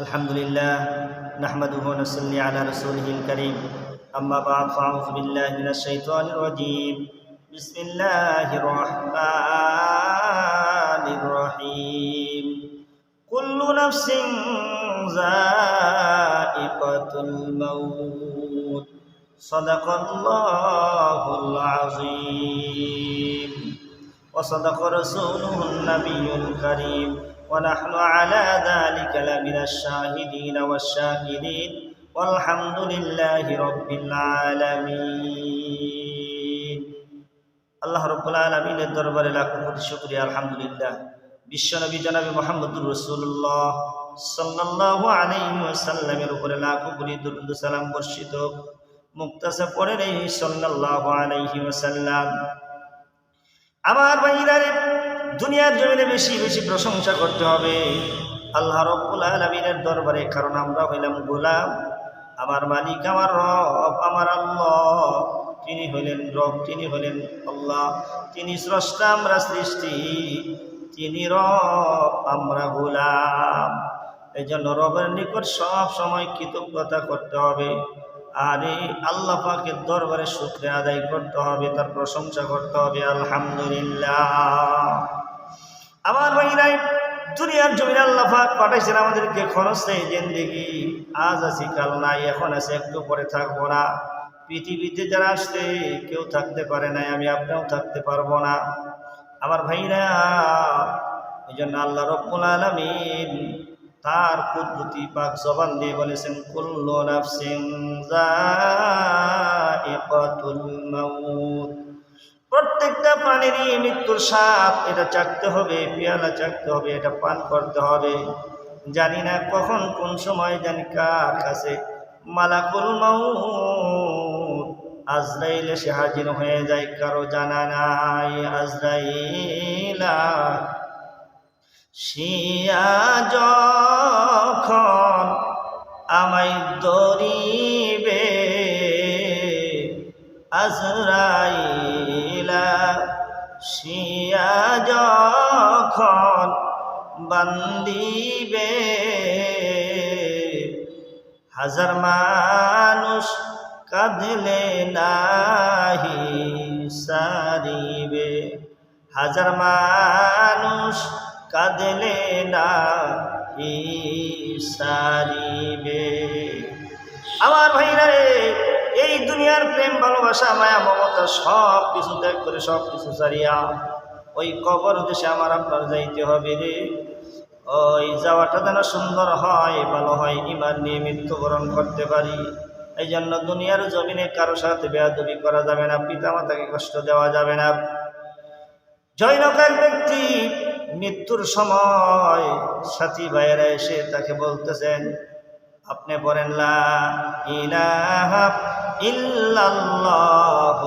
الحمد لله نحمده ونصلي على رسوله الكريم. أما بعد فأعوذ بالله من الشيطان الرجيم. بسم الله الرحمن الرحيم. كل نفس ذائقة الموت. صدق الله العظيم. وصدق رسوله النبي الكريم. ونحن على ذلك لمن الشاهدين والشاكرين والحمد لله رب العالمين আল্লাহ রব্বুল আলমিনের দরবারে লাখো কোটি শুক্রিয়া আলহামদুলিল্লাহ বিশ্বনবী জনাবি মোহাম্মদুর রসুল্লাহ সাল্লাল্লাহু আলাইহি ওয়াসাল্লামের উপরে লাখো কোটি দুরুদ সালাম বর্ষিত মুক্তাসা পড়ে নেই সাল্লাল্লাহু আলাইহি ওয়াসাল্লাম আমার ভাইরারে দুনিয়ার জমিনে বেশি বেশি প্রশংসা করতে হবে। আল্লাহ রব্বুল আলমিনের দরবারে, কারণ আমরা হইলাম গোলাম। আমার মালিক, আমার রব, আমার আল্লাহ। তিনি হইলেন রব, তিনি হইলেন আল্লাহ। তিনি স্রষ্টা, আমরা সৃষ্টি। তিনি রব, আমরা গোলাম। এই জন্য রবের নিকট সব সময় কৃতজ্ঞতা করতে হবে। আর এই আল্লাহ পাকের দরবারে শুক্রিয়া আদায় করতে হবে, তার প্রশংসা করতে হবে। আলহামদুলিল্লাহ। আমার ভাইরাই, দুনিয়ার জমিন আল্লাহ পাক পাঠাইছেন আমাদেরকে খরচ নেই জিন্দিগি। আজ আছি কাল নাই, এখন আছে একটু পরে থাকব না। পৃথিবীতে যারা আসছে, কেউ থাকতে পারে নাই, আমি আপনিও থাকতে পারব না। আমার ভাইরা, এই জন্য আল্লাহ রব্বুল আলমিন তার পদ্ধতি পাক জবান দিয়ে বলেছেন, কুল্লু নাফসিন যায়িকাতুল মাউত। প্রত্যেকটা প্রাণীরই মৃত্যুর স্বাদ। এটা চাকতে হবে, পেয়ালা চাকতে হবে, এটা পান করতে হবে। জানি না কখন, কোন সময়, জানি কার কাছে। মালাকুল মাউত। আজরাইল এসে হাজির হয়ে যায়, কারও জানা নাই। আজরাইলা শিয়া যখন আমায় দরিবে আজরাইলা শিয়া যখন বান্দিবে, হাজার মানুষ কাঁদলে নাহি সারিবে। হাজার মানুষ কাঁদলে না সারিবে। আমার ভাইরা রে এই দুনিয়ার প্রেম, ভালোবাসা, মায়া, মমতা, সব কিছু ত্যাগ করে সব কিছু সারিয়া ওই কবর দেশে আমার আপনার যাইতে হবে রে। ওই যাওয়াটা যেন সুন্দর হয়, ভালো হয় ইমান নিয়ে মৃত্যুবরণ করতে পারি। এই জন্য দুনিয়ার জমিনে কারও সাথে বেয়াদবি করা যাবে না পিতা মাতাকে কষ্ট দেওয়া যাবে না। জৈনকার ব্যক্তি মৃত্যুর সময় সাথী ভাইয়েরা এসে তাকে বলতেছেন, আপনি বলেন লা ইলাহা ইল্লাল্লাহ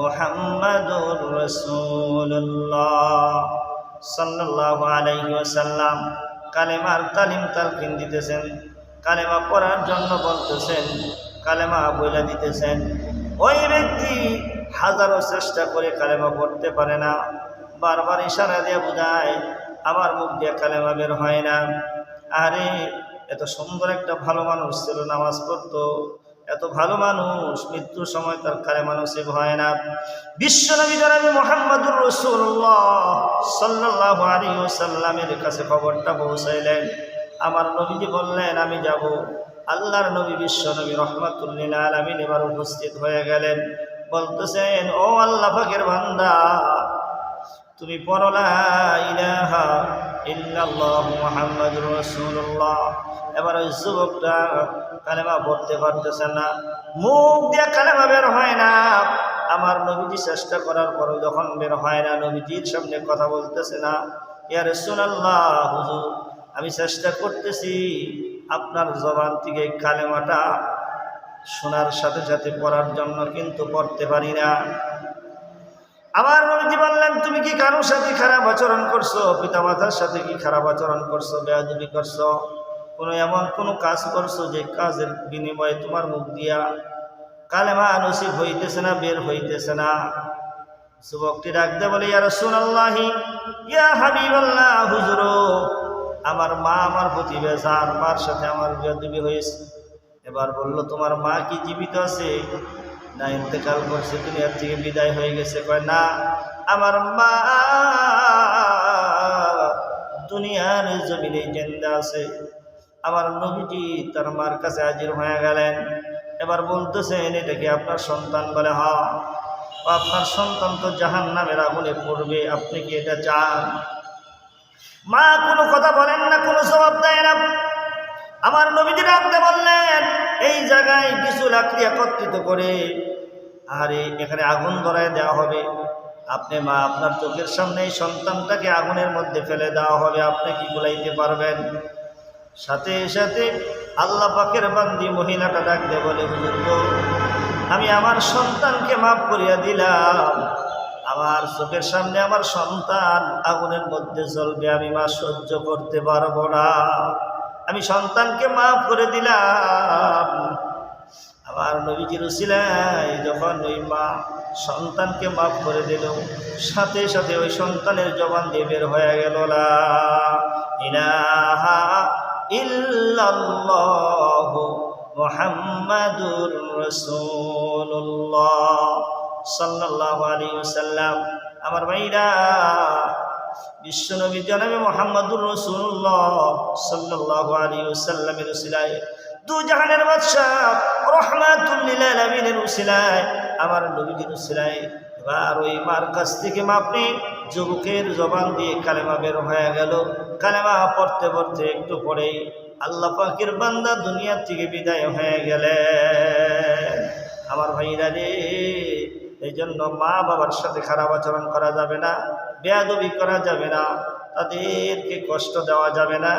মুহাম্মাদুর রাসূলুল্লাহ। সাল্লাল্লাহু আলাইহি ওয়াসাল্লাম কালেমার তালিম তালকিন দিতেছেন, কালেমা পড়ার জন্য বলতেছেন, কালেমা বইলা দিতেছেন। ওই ব্যক্তি হাজারো চেষ্টা করে কালেমা পড়তে পারে না। বারবার ইশারা দিয়ে বোঝায়, আমার মুখ দিয়ে কালেমা বের হয় না। আরে, এত সুন্দর একটা ভালো মানুষ ছিল, নামাজ পড়তো। এত ভালো মানুষ, মৃত্যুর সময় তার কালে মানুষে হয় না। বিশ্বনবী জনাবি মোহাম্মদুর রসুল্লাহ সাল্লাহ আলী সাল্লামের কাছে খবরটা পৌঁছাইলেন। আমার নবীজি বললেন, আমি যাব। আল্লাহর নবী বিশ্বনবী রহমাতুল্লিল আলমিন এবার উপস্থিত হয়ে গেলেন। বলতেছেন, ও আল্লাহ ফাকের বান্দা, তুমি পড়লা ইলাহা ইল্লাল্লাহ মুহাম্মাদুর রাসূলুল্লাহ। এবার ওই যুবকটা কালেমা পড়তে পারতেছে না। মুখ দিয়ে কালেমা বের হয় না। আমার নবীজি চেষ্টা করার পরও যখন বের হয় না, নবীজির সামনে কথা বলতেছে না। ইয়ার সুনাল্লাহ হুজুর, আমি চেষ্টা করতেছি আপনার জবান থেকে কালেমাটা শোনার সাথে সাথে পড়ার জন্য, কিন্তু পড়তে পারি না। আমার নবীজি বললেন, তুমি কি কারোর সাথে খারাপ আচরণ করছ? পিতামাতার সাথে কি খারাপ আচরণ করছ? বেয়াদবি করছ? কোনো এমন কোনো কাজ করছ যে কাজের বিনিময়ে তোমার মুখ দিয়া কালেমা নসিব হইতেছে না, বের হইতেছে না? যুবকটি ডাকতে বলে, ইয়া রাসূলুল্লাহি, ইয়া হাবিবাল্লাহ, হুজুর, আমার মা আমার প্রতি বেজার, মার সাথে আমার বিয়ে হয়েছে। এবার বলল, তোমার মা কি জীবিত আছে? না, ইন্তেকাল করছে, দুনিয়ার থেকে বিদায় হয়ে গেছে। কয়, না, আমার মা দুনিয়ার জমিনে জেন্দা আছে। আমার নবীজি তার মার কাছে হাজির হয়ে গেলেন। এবার বলতেছেন, এটা কি আপনার সন্তান বলে? হ। আপনার সন্তান তো জাহান নামের আগুনে পড়বে, আপনি কি এটা চান? মা, কোনো কথা বলেন না, কোনো জবাব দেয় না। আমার নবীজি রাখতে বললেন, এই জায়গায় কিছু লাকড়ি একত্রিত করে, আরে, এখানে আগুন ধরায় দেওয়া হবে। আপনি মা, আপনার চোখের সামনে এই সন্তানটাকে আগুনের মধ্যে ফেলে দেওয়া হবে, আপনি কি গুলাইতে পারবেন? সাথে সাথে আল্লাহ পাকের বান্দি মহিলাটা ডাকতে বলে বুজুর্গ আমি আমার সন্তানকে মাফ করিয়া দিলাম। আমার চোখের সামনে আমার সন্তান আগুনের মধ্যে জ্বলবে, আমি মা সহ্য করতে পারব না। আমি সন্তানকে মাফ করে দিলাম। আমার নবীজির উসিলায় যখন ওই মা সন্তানকে মাফ করে দিল, সাথে সাথে ওই সন্তানের জবান দিয়ে বের হয়ে গেল, লা ইলাহা ইল্লাল্লাহ মুহাম্মাদুর রাসূলুল্লাহ। সাল্লাল্লাহু আলাইহি ওয়াসাল্লাম। আমার ভাইরা, বিশ্বনবী জনাবে মোহাম্মদুর রসুল্লাহ সাল্লাল্লাহু আলাইহি ওয়াসাল্লামের উসিলায়, দু জাহানের বাদশাহ রহমাতুল্লিল আলামিনের উসিলায়, আমার নবীজির উসিলায়, এবার ওই মার কাছ থেকে আপনি যুবকের জবান দিয়ে কালেমা বের হয়ে গেল। কালেমা পড়তে পড়তে একটু পরেই আল্লাহ পাকের বান্দা দুনিয়ার থেকে বিদায় হয়ে গেলে। আমার ভাইরা রে এই জন্য মা বাবার সাথে খারাপ আচরণ করা যাবে না, বেয়াদবি করা যাবে না, তাদেরকে কষ্ট দেওয়া যাবে না।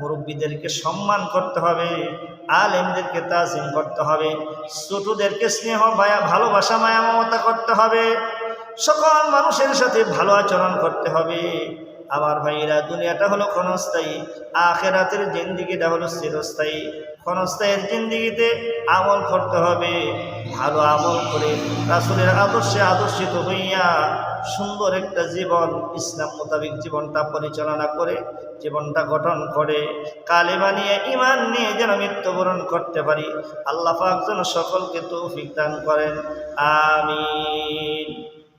মুরব্বীদেরকে সম্মান করতে হবে, আলেমদেরকে তাজিম করতে হবে, ছোটদেরকে স্নেহ ভালোবাসা, মায়া, মমতা করতে হবে। সকল মানুষের সাথে ভালো আচরণ করতে হবে। আমার ভাইরা দুনিয়াটা হলো ক্ষণস্থায়ী, আখেরাতের জিন্দিগিটা হলো চিরস্থায়ী। ক্ষণস্থায়ীর জিন্দিগিতে আমল করতে হবে। ভালো আমল করে রাসুলের আদর্শে আদর্শিত হইয়া সুন্দর একটা জীবন, ইসলাম মোতাবিক জীবনটা পরিচালনা করে, জীবনটা গঠন করে কালেমা নিয়ে ইমান নিয়ে যেন মৃত্যুবরণ করতে পারি। আল্লাহ পাক যেন সকলকে তৌফিক দান করেন।